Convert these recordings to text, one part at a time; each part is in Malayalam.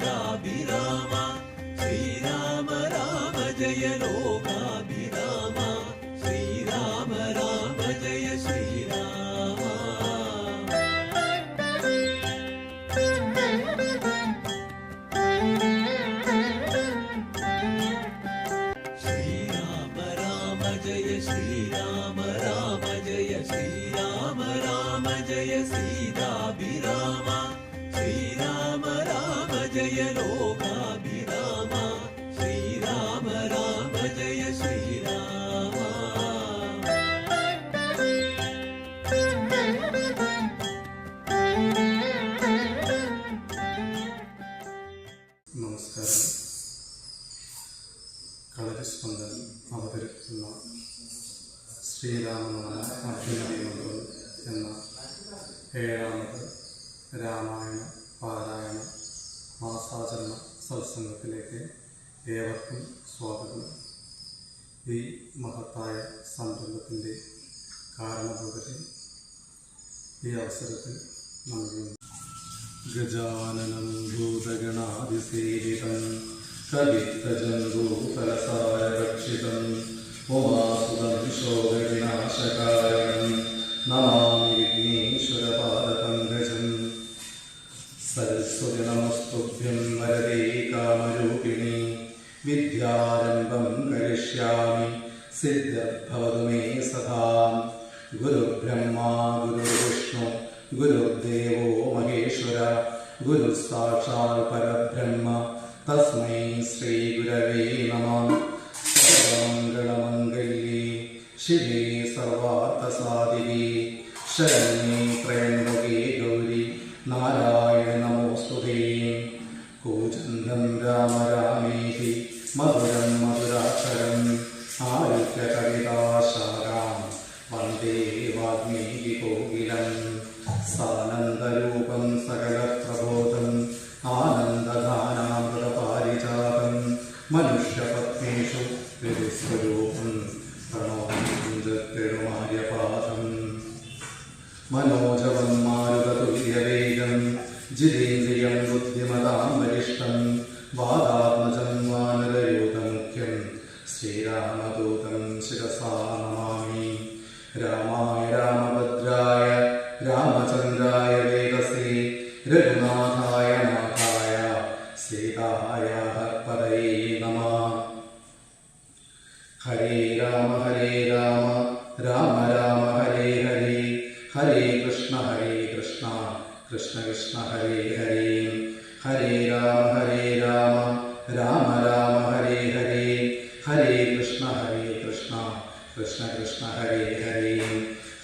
സീതാഭിരാമ ശ്രീരാമ രാമ ജയ ലോകാഭിരാമ ശ്രീരാമ രാമ ജയ ശ്രീരാമ ജയ ലോകാഭിരാമ. ശ്രീരാമ രാമ നമസ്കാരം. കളരിസ്പന്ദൻ അവതരിപ്പിക്കുന്ന ശ്രീരാമനാമ അഭ്യുന്നതിമന്ത്രം എന്ന ഏഴാമത് രാമായണ പാരായണ മാസാചരണ സത്സംഗത്തിലേക്ക് ഏവർക്കും സ്വാഗതം. ഈ മഹത്തായ സംരംഭത്തിന്റെ കാരണഭൂതരെ ഈ അവസരത്തിൽ നൽകുന്നു ഗജാനനം ഭൂതഗണാതിസേവിതം കവിത്തജന്തൂഫലസാര രക്ഷിതം ഉമാസുതം ശോകവിനാശകാരണം ശിവേ സർവാർത്ഥസാധികേ. ശരണ്യേ ത്രയംബകേ ഗൗരി നാരായണ നമോസ്തുതേ. കൂജന്തം രാമ രാമേതി മധുരം മധുരാക്ഷരം ആരുഹ്യ കവിതാശാരാം വന്ദേ വാഗ്മീകി കോകിലം. സാനന്ദരൂപം സകലപ്രബോധം ആനന്ദദാനാമൃതപാരിജാതം മനുഷ്യപത്നേഷു വിധിസ്വരൂപം പ്രണോമാര്യപാദം മനോജവം മാരുതതുല്യവേഗം ജിതേന്ദ്രിയം ബുദ്ധിമതാം കൃഷ്ണ കൃഷ്ണ ഹരേ ഹരേ. ഹരേ രാമ ഹരേ രാമ. രാമ രാമ ഹരേ ഹരേ. ഹരേ കൃഷ്ണ ഹരേ കൃഷ്ണ. കൃഷ്ണ കൃഷ്ണ ഹരേ ഹരേ.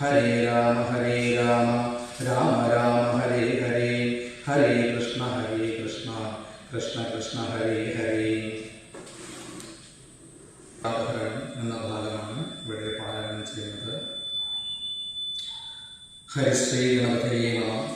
ഹരേ രാമ ഹരേ രാമ. രാമ രാമ ഹരേ ഹരേ. ഹരേ കൃഷ്ണ ഹരേ കൃഷ്ണ. കൃഷ്ണ കൃഷ്ണ ഹരേ ഹരേ. എന്ന ഭാഗമാണ് ഇവിടെ പാരായണം ചെയ്യുന്നത്. ഹരിശ്രീ ഗണപതിയെ നമ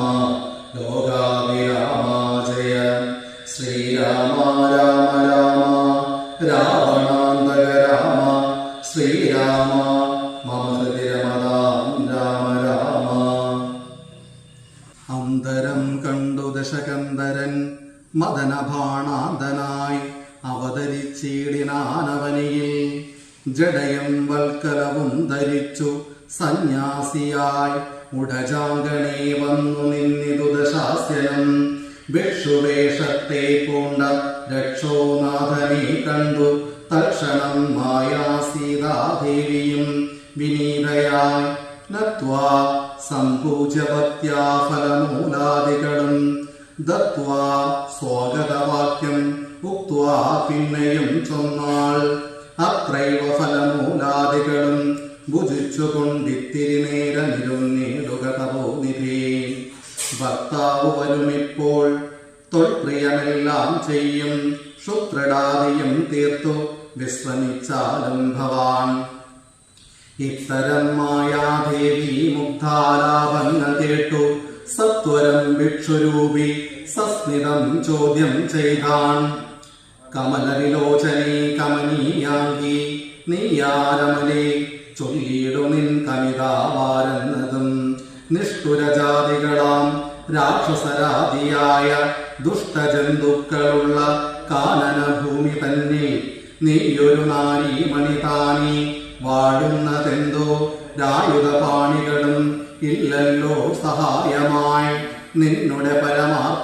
ജഡയും വൽക്കലവും ധരിച്ചു സന്യാസിയായി. ഉടജാങ്കണേ വന്നു നിന്നിതു ദശാസ്യനം ഭിക്ഷുവേഷത്തെ പൂണ്ട രക്ഷോനാഥനെ കണ്ടു. തക്ഷണം മായാ സീതാദേവിയും വിനീതയായി. നത്വാ ഫലമൂലാദികളും ദത്വാ സ്വാഗതവാക്യം. ഉക്വാ പിന്നെയും ചൊന്നാൾ. അത്രൈവ ഫലമൂലാദികളും ഭുജിച്ചുകൊണ്ടിത്തിരിനേരമിരുന്നിടുക തപോനിധി ഭർത്താവ് വരുമിപ്പോൾ തൊൽപ്രിയമെല്ലാം ചെയ്യും. ശുക്രടാദിയും തീർത്തു വിശ്രമിച്ചാലും ഭവാൻ. ഇത്തരം മായാദേവി മുഗ്ധാലാപങ്ങൾ കേട്ടു സത്വരം ഭിക്ഷുരൂപി സസ്മിതം ചോദ്യം ചെയ്താൻ. കമലവിലോചനെ കമനീയാങ്കി നീയാരമലേ ചൊല്ലിയിടു നിൻ കവിതാവാരെന്നതും. നിഷ്ഠുരജാതികളാം രാക്ഷസരാതിയായ ദുഷ്ടജന്തുക്കളുള്ള കാനനഭൂമി തന്നെ. നീയൊരു നാരീമണി താനീ വാഴുന്നതെന്തോ രായുധപാണികളും ഇല്ലല്ലോ സഹായമായി. നിന്നുടെ പരമാർത്ഥമൊക്കവേ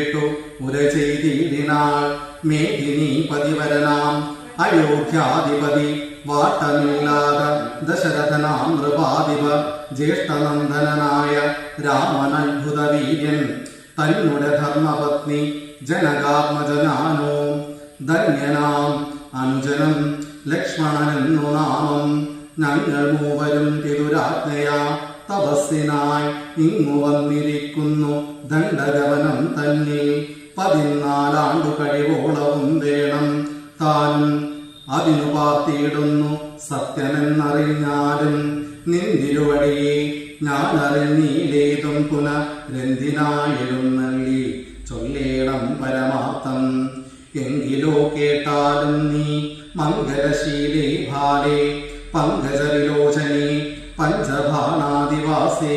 കേട്ടു. മുര ചെയ്തിടിനാൾ മേദിനി പതിവരനാം. അയോധ്യാധിപതി വാട്ടമില്ലാത ദശരഥനാം നൃപാധിപ ജ്യേഷ്ഠനന്ദനായ രാമനത്ഭുത വീര്യൻ തന്നുടെ ധർമ്മപത്നി ജനകാത്മജനാനോ ധന്യനാം. അനുജനം ലക്ഷ്മണനെന്നു നാമം ഞങ്ങൾ മൂവരും പിതുരാജ്ഞയാ തപസ്സിനായി ഇങ്ങു വന്നിരിക്കുന്നു ദണ്ഡഗമനം തന്നെ പതിനാലാണ്ടു കഴിവോളവും വേണം. താൻ അതിനു പാർത്തിയിടുന്നു സത്യമെന്നറിഞ്ഞാലും നിന്തിരുവടിയെ ഞാൻ അറിഞ്ഞീലേതും പുനരെന്തിനായിരുന്നല്ലി ചൊല്ലേണം പരമാർത്ഥം. എങ്കിലോ കേട്ടാലും നീ മംഗലശീലേ ഭാലേ പങ്കജവിലോചനേ പഞ്ചഭാണാദിവാസേ.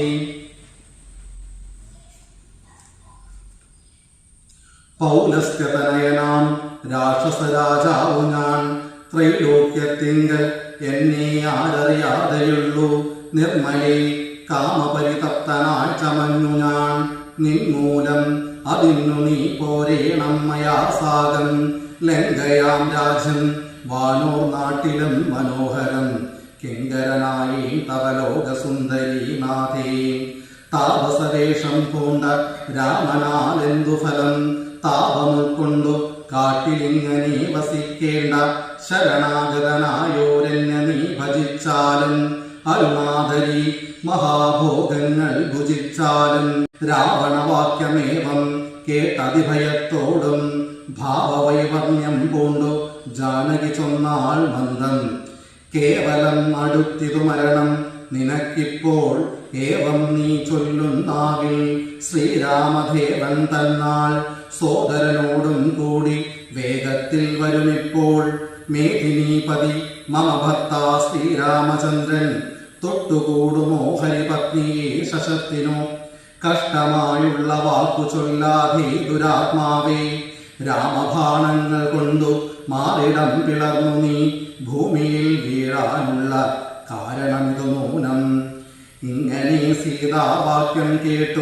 പൗലസ്ത്യതനയനാം രാക്ഷസരാജാവു ഞാൻ. ത്രൈലോക്യത്തിങ്കൽ എന്നെ ആരറിയാതെയുള്ളൂ. നിർമ്മലേ കാമപരിതപ്തനായി ചമഞ്ഞു ഞാൻ. നിന്മൂലം അതിന്നു നീ പോരേണം മയാ സാഗം. ലങ്കയാം രാജ്യം വാനോർ നാട്ടിലും മനോഹരം. കിങ്കരനായി തവലോകസുന്ദരി നാഥേ. താപസവേഷം പൂണ്ട രാമനാലെന്തു ഫലം? താപമുൾക്കൊണ്ടു കാട്ടിലിങ്ങനെ വസിക്കേണ്ട ശരണാഗതനായോരെന്നെ നീ ഭജിച്ചാലും അരുണാധരി മഹാഭോഗങ്ങൾ ഭുജിച്ചാലും രാവണവാക്യമേവം കേട്ടതിഭയത്തോടും ഭാവവൈവർണ്യം പൂണ്ടു ജാനകി ചൊന്നാൾ മന്ദം. കേവലം അടുത്തിതു മരണം നിനക്കിപ്പോൾ ഏവം നീ ചൊല്ലുന്നാവിൽ ശ്രീരാമദേവൻ തന്നാൾ സോദരനോടും കൂടി വേഗത്തിൽ വരുമിപ്പോൾ. മേദിനീപതി മമ ഭർത്ത ശ്രീരാമചന്ദ്രൻ. തൊട്ടുകൂടുമോ ഹരിപത്നിയെ ശശത്തിനോ. കഷ്ടമായുള്ള വാക്കു ചൊല്ലാതെ ദുരാത്മാവേ രാമഭാണങ്ങൾ കൊണ്ടു മാറിടം പിളർന്നു നീ. ഭൂമിയിൽ വീഴാനുള്ള കാരണമിതു നൂനം? ഇങ്ങനെ സീതാവാക്യം കേട്ടു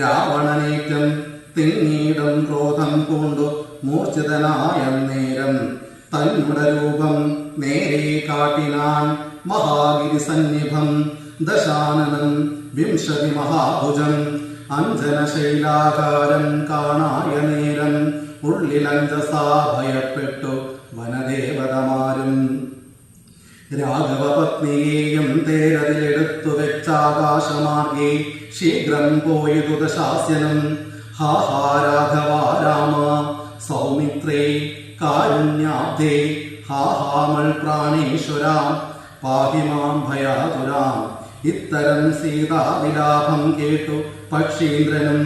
രാവണനേറ്റം തിങ്ങീടും ക്രോധം പൂണ്ടു മൂർച്ഛിതനായ നേരം. തന്നുടെ രൂപം നേരെ കാട്ടിനാൻ മഹാഗിരി സന്നിഭം. ദശാനനം വിംശതി മഹാഭുജം. അഞ്ജനശൈലാകാരം കാണായ നേരം ഉള്ളിലഞ്ചസാ ഭയപ്പെട്ടു വനദേവതമാരും. രാഘവപത്നിയെയും തേരതിലെടുത്തു വെച്ചാകാശമാകെ ശീഘ്രം പോയതു ദശാസ്യനും ഹാ ഹാ രാഘവ സൗമിത്രേ കാരുണ്യാബ്ദേ ഹാ ഹാമൾ പ്രാണേശ്വരാം പാഹിമാം ഭയാതുരാം. ഇത്തരം സീതാവിലാപം കേട്ടു പക്ഷീന്ദ്രനും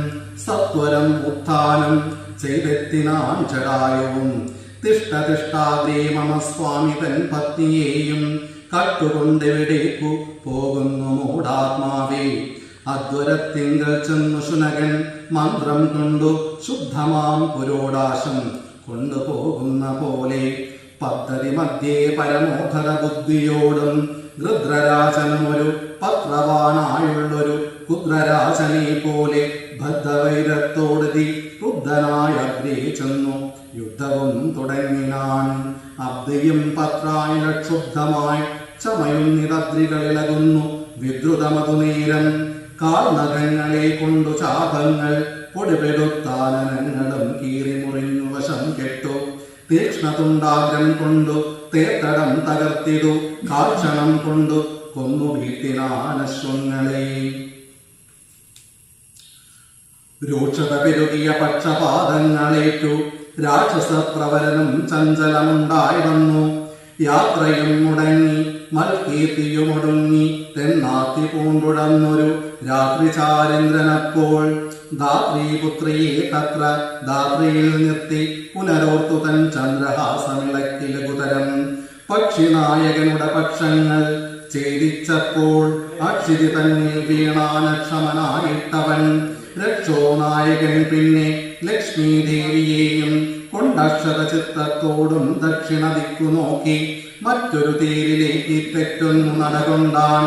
സത്വരം ഉത്ഥാനം ചെയ്തെത്തിനാൻ ചടായവും തിഷ്ടതിഷ്ടാഗ്രേ മമ സ്വാമി തൻ പത്നിയെയും കട്ടുകൊണ്ടെവിടേക്കു പോകുന്നു മൂടാത്മാവേ. അദ്വരത്തിങ്കൽ ചെന്നു ശുനകൻ മന്ത്രം കൊണ്ടു. ശുദ്ധമാം പുരോടാശം കൊണ്ടുപോകുന്ന പോലെ പദ്ധതി മധ്യേ പരമോധര ബുദ്ധിയോടും ഗൃദ്രരാജനും ഒരു പത്രവാനായുള്ളൊരു കുദ്രരാജനെ പോലെ ബദ്ധവൈരത്തോടുതി ക്രുദ്ധനായ അഗ്രേ ചെന്നു. യുദ്ധവും തുടങ്ങിനാൻ അബ്ദിയും പത്രായ ക്ഷുബ്ധമായി ചമയുന്നിതദ്രികളിളകുന്നു വിദ്രുതമതുനേരം കാൽനഖങ്ങളെ കൊണ്ടു ചാപങ്ങൾ പൊടിപെടുത്താനനങ്ങളും കീറി മുറിഞ്ഞു വശം കെട്ടു. തീക്ഷ്ണതുണ്ടാഗ്രം കൊണ്ടു തേത്തടം തകർത്തിടു. കാക്ഷണം കൊണ്ടു കൊന്നു വീട്ടിനാനശ്വങ്ങളെ. രൂക്ഷത പെരുകിയ പക്ഷപാതങ്ങളേറ്റു. രാക്ഷസ പ്രവരനും ചഞ്ചലമുണ്ടായി വന്നു. യാത്രയും മുടങ്ങി മൽകീർത്തിയുമൊടുങ്ങി തെന്നാത്തി പൂണ്ടുടന്നൊരു രാത്രി ചാരേന്ദ്രനപ്പോൾ ധാത്രീപുത്രിയെ തത്ര ദാത്രിയിൽ നിർത്തി പുനരോർത്തു തൻ ചന്ദ്രഹാസമിളക്കി ലഘുതരം പക്ഷിനായകനുടെ പക്ഷങ്ങൾ ഛേദിച്ചപ്പോൾ അക്ഷിതി തന്നിൽ വീണാനക്ഷമനായിട്ടവൻ. രക്ഷോ നായകൻ പിന്നെ ലക്ഷ്മി ദേവിയെയും കൊണ്ടക്ഷത ചിത്തത്തോടും ദക്ഷിണ ദിക്കു നോക്കി മറ്റൊരു തേരിലേക്ക് തെറ്റൊന്നു നടകൊണ്ടാൻ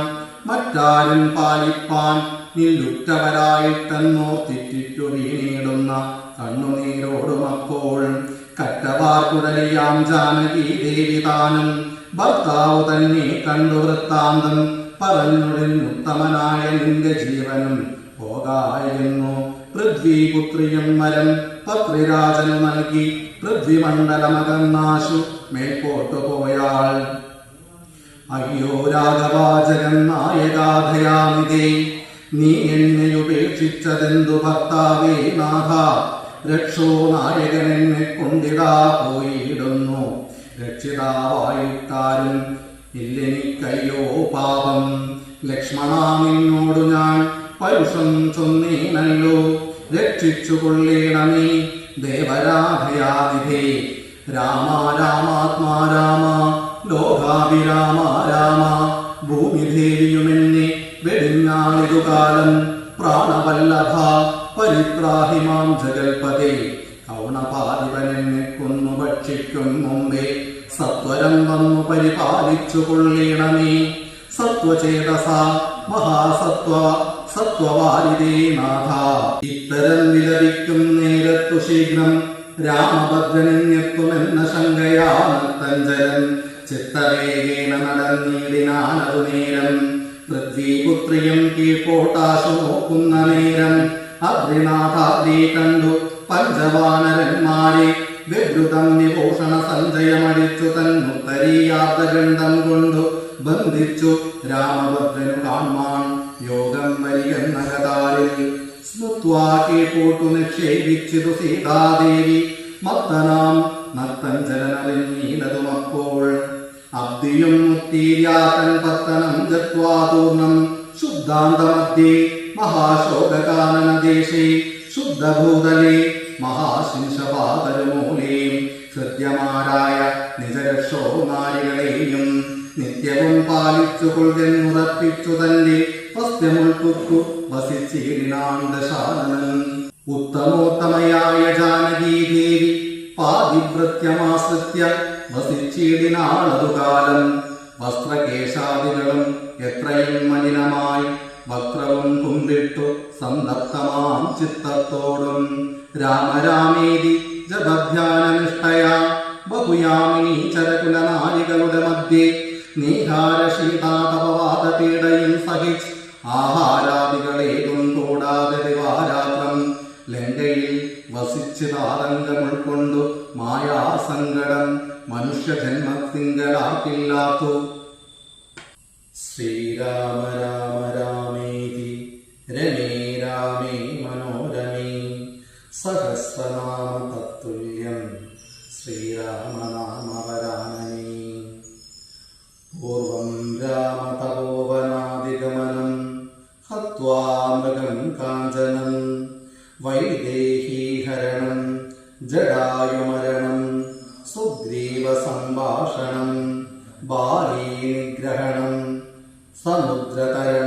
മറ്റാരും പാലിപ്പാൻ നില്ലുറ്റവരായിട്ടെന്നോ തെറ്റിറ്റു വീണിടുന്ന കണ്ണുനീരോടുമപ്പോൾ കറ്റവാർ കുടലിയാം ജാനകി ദേവി താനും ഭർത്താവ് തന്നെ കണ്ടു വൃത്താന്തം പറഞ്ഞുടനുത്തമനായ നിന്റെ ജീവനും പോകായിരുന്നു. പൃഥ്വിപുത്രിയും മരം പത്രിരാജനു നൽകി പൃഥ്വിമണ്ഡലമകന്നാശു മേൽപോട്ടു പോയാൾ അയ്യോ രാഘവാചകൻ നായകാധയാമിതേ നീ എന്നെ ഉപേക്ഷിച്ചതെന്തു ഭർത്താവേ നാഥ? രക്ഷോ നായകൻ എന്നെ കൊണ്ടിടാ പോയിടുന്നു. രക്ഷിതാവായിട്ടാരും ഇല്ലെനിക്കയ്യോ പാപം. ലക്ഷ്മണ നിന്നോടു ഞാൻ പരുഷം ചൊന്നീനല്ലോ. രക്ഷിച്ചു ദേവരാധയാവിധേ. രാമ രാമാത്മാ രാമ. ലോകാഭിരാമ രാമ. ഭൂമിദേവിയുമെന്നെ വെടിഞ്ഞാളിതു കാലം പ്രാണവല്ലഭ പരിത്രാഹിമാം ജഗൽപതേ കൗണപാതിവനെന്നെ കൊന്നു ഭക്ഷിക്കും മുമ്പേ സത്വരം വന്നു പരിപാലിച്ചു കൊള്ളേണമേ സത്വചേതസ മഹാസത്വ സത്വവാരിതേ നാഥ. ഇത്തരം വിലപിക്കും നേരത്തു ശീഘ്രം രാമഭദ്രനെത്തുമെന്ന ശങ്കയാ ചിത്തവേഗേന നടന്നീടിനാനതു നേരം. പൃഥ്വിപുത്രിയും കീഴ്പോട്ടാശു നോക്കുന്ന നേരം. അദ്രിനാഥാദ്രി കണ്ടു പഞ്ചവാനരന്മാരെ. വിദ്രുതം വിഭൂഷണ സഞ്ജയമടിച്ചു തന്നുത്തരീയാർദ്ദഗണ്ഡം കൊണ്ടു ബന്ധിച്ചു രാമഭദ്രനു കാൺമാൻ യോഗം കഥാരിൽ സ്മൃത്വാ കീഴ്പോട്ടു നിക്ഷേപിച്ചിതു സീതാദേവി. മത്തനാം നർത്തഞ്ചരനറിഞ്ഞീലതുമപ്പോൾ അബ്ദിയും മുത്തീര്യാതൻ പത്തനം ജത്വാതൂർണം ശുദ്ധാന്തമധ്യേ മഹാശോകകാനനദേശേ ശുദ്ധഭൂതലേ മഹാശിംശപാതരുമൂലേ ഹൃദ്യമാരായ നിജരക്ഷോ നാരികളെയും നിത്യവും പാലിച്ചു കൊള്ളുന്നുറപ്പിച്ചു തന്റെ വസിച്ചേരിനാൻ ദശാനനൻ ഉത്തമോത്തമയായ ജാനകീ ദേവി പാതിവൃത്യമാശ്രിത്യ വസിച്ചിടിനാളതു കാലം വസ്ത്രകേശാദികളും എത്രയും മലിനമായി വക്രവും കുമ്പിട്ടു സന്തപ്തമാം ചിത്തത്തോടും. രാമരാമേതി ജപധ്യാനനിഷ്ഠയ ബഹുയാമിനി ചരകുലനാരികളുടെ മധ്യേ നീഹാരശീതാതപവാദപീഡയും സഹിച്ച് ആഹാരാദികളേതും കൂടാതെ ദിവാരാത്രം ലങ്കയിൽ വസിച്ച് താരംഗം ഉൾക്കൊണ്ടു മായാസങ്കടം മനുഷ്യജന്മത്തിങ്കലാക്കില്ലാത്തു. ശ്രീരാമ രാമ രാമേതി രമേ രാമേ മനോരമേ. സഹസ്രനാമ തത്തുല്യം ശ്രീരാമനാമവരാനനേ काञ्चनं वैदेहीहरणं जडायुमरणं सुग्रीवसम्भाषणं बालीनिग्रहणं समुद्रतरणम्